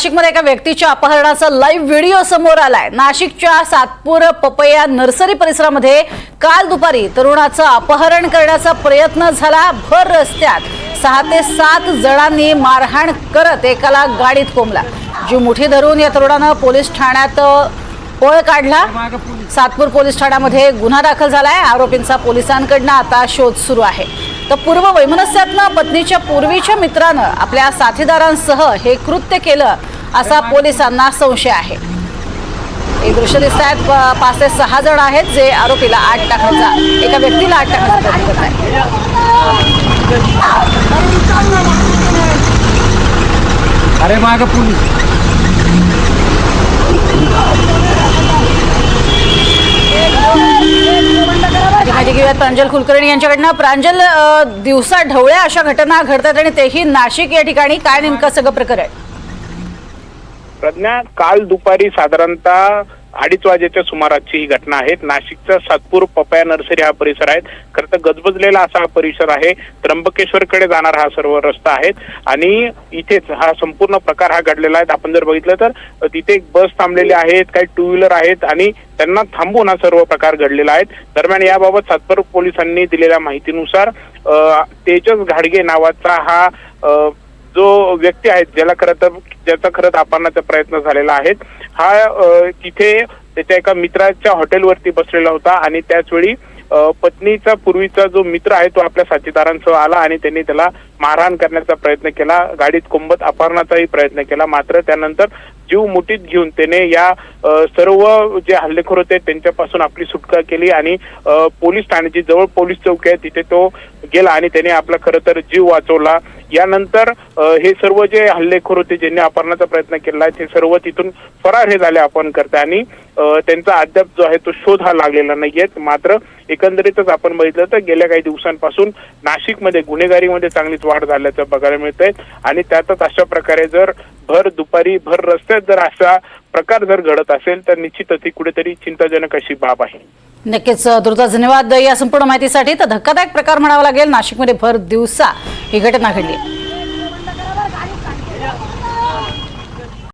नाशिकमध्ये एका व्यक्तीच्या अपहरणाचा लाईव्ह व्हिडिओ समोर आलाय. नाशिकच्या सातपूर पपया नर्सरी परिसरामध्ये काल दुपारी तरुणाचं अपहरण करण्याचा प्रयत्न झाला. भर रस्त्यात सहा ते सात जणांनी मारहाण करत एकाला गाडीत कोंबला. जी मुठी धरून या तरुणानं पोलीस ठाण्यात पळ काढला. सातपूर पोलीस ठाण्यामध्ये गुन्हा दाखल झालाय. आरोपींचा पोलिसांकडनं आता शोध सुरू आहे. तर पूर्व वैमनस्यातनं पत्नीच्या पूर्वीच्या मित्रानं आपल्या साथीदारांसह हे कृत्य केलं. असा पोलिसांना संशय आहे. एक दृश्य दिसत आहेत. पाच ते सहा जण आहेत जे आरोपीला आठ टाकण्याचा एका व्यक्तीला आठ टाकण्याचा प्रयत्न करत आहेत. अरे माग पोलीस माहिती घेऊयात प्रांजल कुलकर्णी यांच्याकडनं. प्रांजल दिवसा ढवळ्या अशा घटना घडतात आणि तेही नाशिक या ठिकाणी. काय नेमकं सगळं प्रकरण? प्रज्ञा काल दुपारी साधारणतः अडीच वाजेच्या सुमाराची ही घटना आहे. नाशिकचा सातपूर पपया नर्सरी हा परिसर आहे. खरं तर गजबजलेला असा हा परिसर आहे. त्र्यंबकेश्वरकडे जाणारा हा सर्व रस्ता आहे. आणि इथेच हा संपूर्ण प्रकार हा घडलेला आहे. आपण जर बघितलं तर तिथे एक बस थांबलेली आहेत काही टू व्हीलर आहेत आणि त्यांना थांबून हा सर्व प्रकार घडलेला आहे. दरम्यान याबाबत सातपूर पोलिसांनी दिलेल्या माहितीनुसार तेजस घाडगे नावाचा हा जो व्यक्ती आहे ज्याला खरं तर ज्याचा खरंच आपणाचा प्रयत्न झालेला आहे हा तिथे त्याच्या एका मित्राच्या हॉटेलवरती बसलेला होता आणि त्याचवेळी पत्नीचा पूर्वीचा जो मित्र आहे तो आपल्या साथीदारांसह आला आणि त्यांनी त्याला मारहाण करण्याचा प्रयत्न केला. गाडीत कोंबत अपहरणाचाही प्रयत्न केला. मात्र त्यानंतर जीव मुठीत घेऊन त्याने या सर्व जे हल्लेखोर होते त्यांच्यापासून आपली सुटका केली आणि पोलीस ठाण्याची जवळ पोलीस चौकी आहे तिथे तो गेला आणि त्याने आपला खरं तर जीव वाचवला. यानंतर हे सर्व जे हल्लेखोर होते ज्यांनी अपहरणाचा प्रयत्न केला ते सर्व तिथून फरार हे झाले आपण करते आणि त्यांचा अद्याप जो आहे तो शोध हा लागलेला नाहीये. मात्र एकंदरीतच आपण बघितलं तर गेल्या काही दिवसांपासून नाशिकमध्ये गुन्हेगारीमध्ये चांगलीच वाढ झाल्याचं बघायला मिळतंय. आणि त्यातच अशा प्रकारे जर भर दुपारी भर रस्त्यात जर असा प्रकार जर घडत असेल तर निश्चितच ही कुठेतरी चिंताजनक अशी बाब आहे. नक्कीच दुर्गा धन्यवाद. या संपूर्ण माहितीसाठी तर धक्कादायक प्रकार म्हणावा लागेल. नाशिकमध्ये भर दिवसा ही घटना घडली.